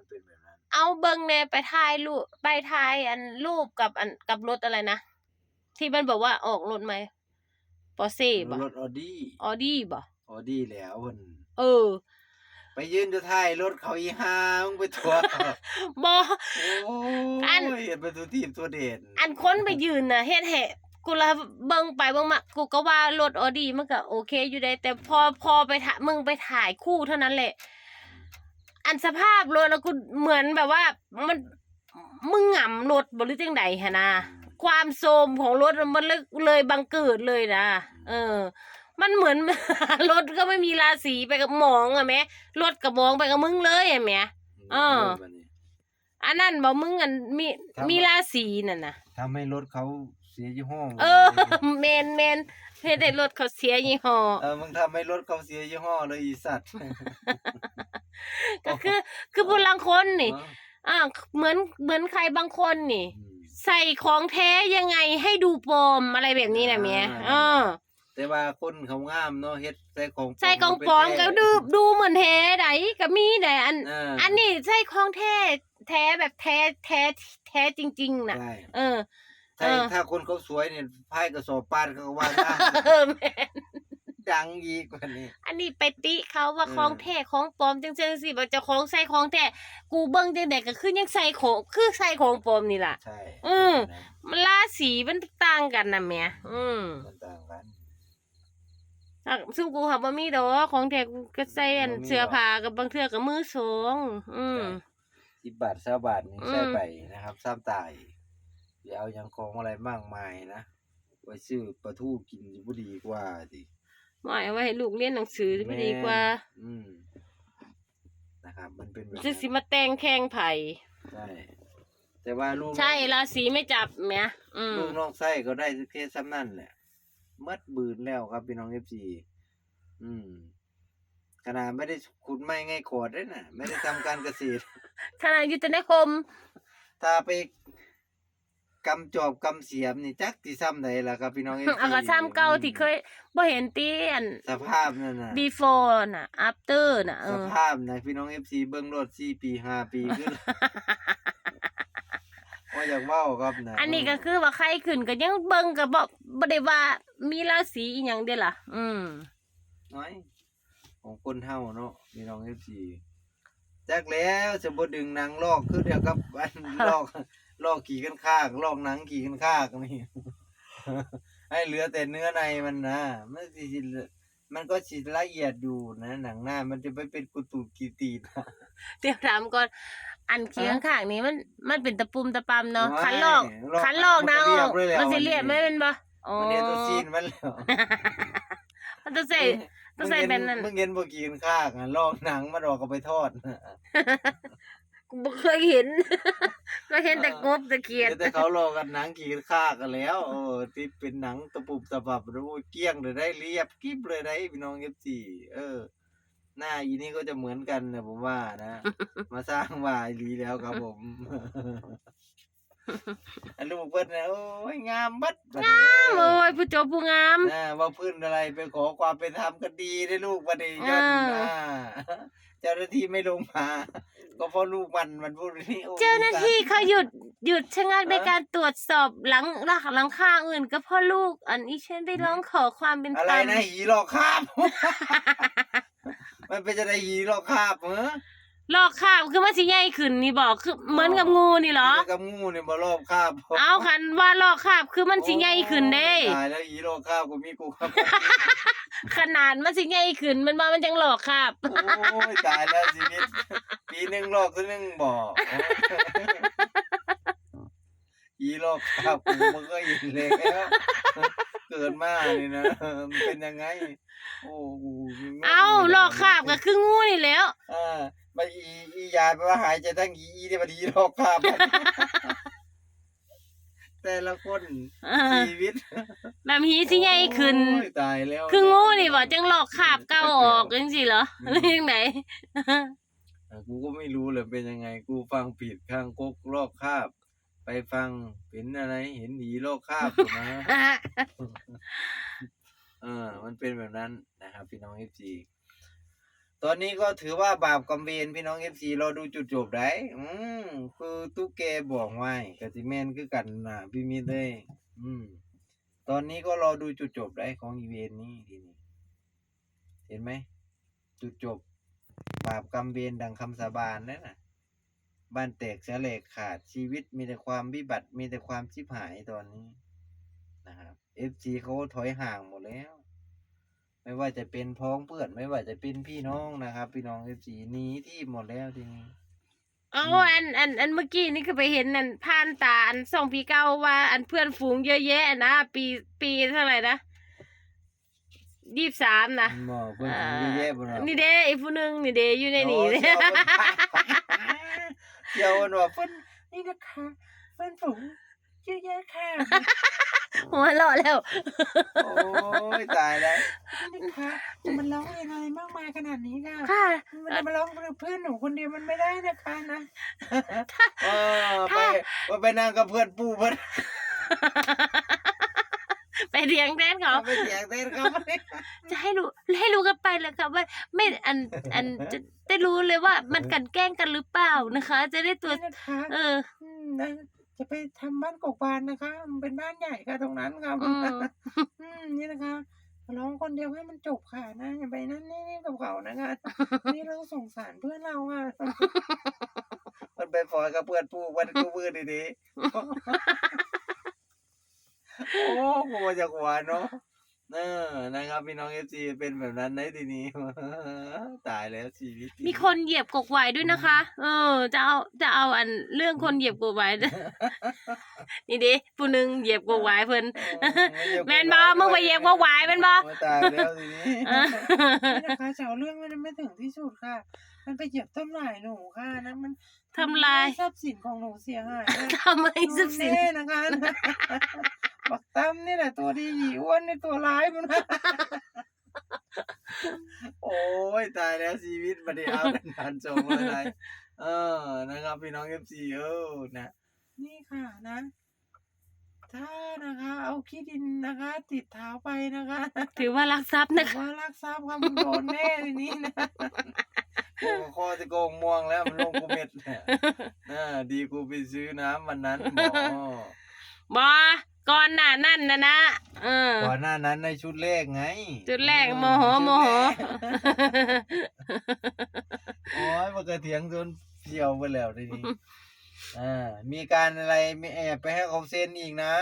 มันเป็นแบบนั้น เอาเบิ่งแน่ไปถ่ายรูปไปถ่ายอันรูปกับอันกับรถอะไรนะ ที่มันบอกว่าออกรถไหมปอร์เซ่บ่รถออดี้ออดี้บ่ออดี้แล้วเพิ่นเออ ไปยืนอยู่ท้ายรถเขาอีห่ามึงไปทัวบ่โอ้อันยเห็นเป็นตัวทีมตัวเด่นอันคนไปยืนน่ะเฮ็ดให้กูละเบิ่งไปเบิ่งมากูก็ว่ารถออดี้มันก็โอเคอยู่ได้แต่พอพอไปถ่ายมึงไปถ่ายคู่เท่านั้นแหละ อันสภาพรถแล้วกูเหมือนแบบว่า มันมึงหง่ำรถบ่หรือจังใดหนนะความโทรมของรถมันเลยเลยบังเกิดเลยนะเออ มันเหมือน รถก็ไม่มีราศีไปกับหมองอะแหม่รถกับหมองไปกับมึงเลยอะแหม่เออบัดนี้อันนั้นบอกมึงอันมีครับมีราศีนั่นน่ะทำให้รถเขาเสียยี่ห้อ เออเมนเมน เฮ็ดให้รถเขาเสียยี่ห้อ เออมึงทำให้รถเขาเสียยี่ห้อเลยอีสัตว์ก็คือ คือผู้ลังคนนี่เอออ่า เหมือน เหมือนใครบางคนนี่ อืมใส่ของแท้ยังไงให้ดูปลอมอะไรแบบนี้นะเมียอ่าเออ แต่ว่าคนเขางามเนาะเฮ็ดใส่ของใส่ของปลอมก็ดูดูเหมือนแท้ไดก็มีแต่อันาอันนี้ใส่ของแท้ แท้แบบแท้แท้แท้จริง ๆน่ะ ใช่เออ ถ้าเออ ถ้าคนเขาสวยเนี่ยพายกระสอบปานเขาก็ว่าน้เออแม่นำดังอีกกว่านี้ อันนี้ไปติเขาว่าเออ ของแท้ของปลอมจังๆสิว่าเจะของใส่ของแท้กูเบิ่งจังไดก็คือยังใส่ของคือใส่ของปลอมนี่ล่ะ ใช่อืม มันราศีมันต่างกันนะแหม่อืมมันต่างกันอะซึ่งกูค่ะบ่มีดอกของแท้กูก็ใส่อันบ่มีเสื้อผ้ากับบางเทื่อกับมือสองอืม สิบบาทสาบาทนี่อืม ใช่ไปนะครับซ้ำตาย เดี๋ยวเอาหยังของอะไรมากมายนะไว้ซื้อปลาทูกินสิบ่ดีกว่าดิหมายเอาไว้ให้ลูกเรียนหนังสือไม่ดีกว่าแม่นอืมนะครับ มันเป็นแบบซึ่งสินั้นมาแต่งแข่งไผ่ใช่แต่ว่าลูกใช่ราศีไม่จับแหม่อืมลูกน้องไส้ก็ได้แค่ซ้ำนั่นแหละมัดบืนแล้วครับพี่น้องเอฟซีอืมขนาดไม่ได้ขุดไม้ไงขอดด้วยนะไม่ได้ทำการเกษตรขณะยุทธนคม ถ้าไป กำจอบกำเสียมนี่จักที่ซ้ำไหนล่ะครับพี่น้องเอฟซีเอาก็ซ้ำเก่าที่เคยบ่เห็นตีอัน สภาพนั่นน่ะ before น่ะ after น่ะเอสอภาพนะพี่น้องเอฟซีเบิ้งรถสี่ปีห้าปีขึ้นว่าอยากเว้าครับนะอันนี้ก็คือว่าใครขึ้นก็ยังเบิ่งก็บ่บ่ได้ว่ามีราศีอีหยังเด้ล่ะ อืม น้อยของคนเฮาเนาะพี่น้องเอฟซีจักแล้วจะบ่ดึงหนังลอกคือเดียวกับอันลอก ลอกขี่กันข้างลอกหนังขี่กันข้างนี่ให้เหลือแต่เนื้อในมันนะมันสิสิมันก็สิละเอียดอยู่นะหนังหน้า มันจะไม่เป็นกุตูดกีตีนเดี๋ยวถามก่อนอันเคียงข้างนี้มันมันเป็นตะปุ่มตะปำเนาะไม่คันลอกลอกคันลอกนะมันอก็อกเรียบเลยแล้วมันสิเรียบอันนี้ไม่เป็นบ่อ๋อมันเนี่ยตัวซีนมันแล้วมันต้องใส่ต้องใส่แบบนั้นมึงเห็นบ่กินข้างอะลอกหนังมันออกก็ไปทอดกูบ่เคยเห็น ก็เห็นแต่กบตะเคียนแต่เขาลอกกันหนังกินข้างกันแล้วโอ้ที่เป็นหนังตะปุบตะปับแล้วโอ้ยเกลี้ยงเลยได้เรียบกิ๊บเลยได้พี่น้อง FC เออ หน้าอีนี่ก็จะเหมือนกันนะผมว่านะ มาสร้างว่าอีหลีแล้วครับผม อันลูกเพิ่นนะโอ้ยงามบัดบัดนี้โอ้ยผู้โจบผู้งามนะว่าพื้นอะไรไปขอความเป็นธรรมก็ดีได้ลูกบัดนี้ยนอ่าอ่าเจ้าหน้าที่ไม่ลงมา ก็เพราะลูกมันมันพูดนี่โอ้ยเจ้าหน้าที่เขาหยุดหยุดชะงักในเออการตรวจสอบหลังหลังหลังข้างอื่น ก็เพราะลูกอันนี้ฉันได้ร้องขอความเป็นอะธไรรรมนะหีหลอกคาบมันเป็นจะได้หีหลอกคาบเหรอ ลอกคราบคือมันสิใหญ่ขึ้นนี่บอกคือเหมือนกับงูนี่เหรอกินกับงูเนี่ยมารอบคาบเอาคันว่าลอกคราบคือมันสิใหญ่ขึ้นเด้ตายแล้วหีหลอกคาบก็มีกูครับขนาดมันสิใหญ่ขึ้นมันมามันจังหลอกคราบโอ้ยตายแล้วชีวิตปีหนึ่งหลอกตัวหนึ่งบอกหีหลอกคาบกูมันก็ยินเลยแล้วเกิดมานี่นะมันเป็นยังไง โอ้โหเอาลอกคราบก็คืองูนี่แหล้วอ่า มาอีอียายไปว่าหายใจทั้งอีอีเนี่ยมันหีหลอกคาบแต่ละคนอ่าชีวิตแบบนี้สิใหญ่ขึ้นโอ้ยตายแล้วคืองูนี่บอกจังหลอกคราบเก้าออกจังสิเหรอหรือยังไงอะกูก็ไม่รู้เลยเป็นยังไง กูฟังผิดข้างกกลอกคาบ ไปฟังเป็นอะไรเห็นหนีลอกคาบอยู่นะเออ มันเป็นแบบนั้นนะครับพี่น้องเอฟซี ตอนนี้ก็ถือว่าบาปกรรมเวรพี่น้องเอฟซีเราดูจุดจบได้อืมคือตุ๊กแกบอกไว้กสิแมนคือกันนะพี่มิตรเลยอืม ตอนนี้ก็รอดูจุดจบได้ของอีเวนนี้ทีนี้ เห็นไหม จุดจบ บาปกรรมเวรดังคำสาบานนั่นน่ะ บ้านแตกเสียเหลกขาดชีวิตมีแต่ความวิบัติมีแต่ความชิบหายตอนนี้นะครับเอฟซีเขาถอยห่างหมดแล้ว ไม่ว่าจะเป็นพ้องเพื่อนไม่ว่าจะเป็นพี่น้องนะครับ พี่น้องเอฟซีหนีที่หมดแล้วทีนี้เอาอืมอันอันอันเมื่อกี้นี่ก็ไปเห็นนั่นผ่านตาอันส่องปีเก้าว่า อันเพื่อนฝูงเยอะแยะนะปีปีเท่าไหร่นะยี่สิบสามนะหมอเพื่อนผมเยอะแยะบนเรานี่เด้อีกผู้หนึงนี่เด้อยู่ในนี่โอ้เด้เที่ยวมันว่าเพื่อนนี่นะคะเพื่อน ผมเยอะแยะค่ะหัวเราะแล้ว โอ้ยตายแล้วนี่คะจะมาร้องเพลงอะไรมากมายขนาดนี้ค่ะค่ะ มันจะมาร้องเพื่อนหนูคนเดียวมันไม่ได้นะคะนะเออไปว่าไปนั่งกับเพื่อนปู่เพื่อนไปเรียงแดนเขาไปเสียงเต้นเขาไม่จะให้รู้ให้รู้กันไปเลยค่ะว่าไม่อันอันจะได้รู้เลยว่ามันกลันแกล้งกันหรือเปล่านะคะ จะได้ตัวนี่นะคะเออมนะ จะไปทำบ้านกกบานนะคะ มันเป็นบ้านใหญ่ค่ะตรงนั้นค่ะอืมอืมนี่นะคะร้องคนเดียวให้มันจบค่ะนะอย่าไปนั่นนี่กับเขานะคะ นี่เราสงสารเพื่อนเราอะมันไปฟอยกับเพื่อนปู่มันกูมือดีๆโอ้กูมาจากหัวเนาะ เออนะครับพี่น้องเอฟซีเป็นแบบนั้นในทีนี้ ตายแล้วชีวิตมีคนเหยียบกกไว้ด้วยนะคะ เออ จะเอาจะเอาอันเรื่องคนเหยียบกกไว้ นี่ดิผู้หนึงเหยียบกกไว้เพิ่นเออเหยียบแม่นบ่มึงไปเหยียบกกไว้แม่นบ่โอ้ตายแล้วทีนี้เออนี่นะคะจะเอาเรื่องมันไม่ถึงที่สุดค่ะ มันไปเหยียบต้นไม้หนูค่ะนั้นมันทำลายให้ทรัพย์สินของหนูเสียหายนะทำให้ทรัพย์สินแน่นะคะ บักตั้มนี่แหละตัวดีหยีอ้วนนี่ตัวร้ายมัน โอ้ยตายแล้วชีวิตบันไดเอาเป็นพันจงอะไรเออนะครับ พี่น้องเอฟซีเออนะนี่ค่ะนะ ถ้านะคะ เอาขี้ดินนะคะ ติดเท้าไปนะคะถือว่ารักทรัพย์ถืนะอคะ ว่ารักทรัพย์ค่ะมึงโดนแน่ทีนี้นะโอ้คอจะโกงม่วงแล้วมันลงกูเม็ดเนี่ยเออดีกูไปซื้อน้ำวันนั้นหมอ บอก่ อนหน้านั่นนะนะเออก่อนหน้านั้นในชุดแรกไง จุดแรกเออโมโหชุดโมโหแรกโอ้ยมันก็เถียงจนเที่ยวไปแล้วทีนี้อ่ามีการอะไรไม่แอบไปให้เขาเซ็นอีกนะ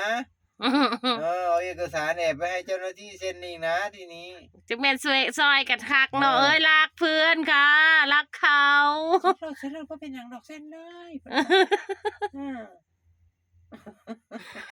เออเอาเอกสารแอบไปให้เจ้าหน้าที่เซ็นอีกนะทีนี้จะเป็นซวยซอยกันคักเนาะเออเอ้ยรักเพื่อนค่ะ รักเขาเราเส้นเราก็เป็นอย่างดอกเส้นเลยอ่า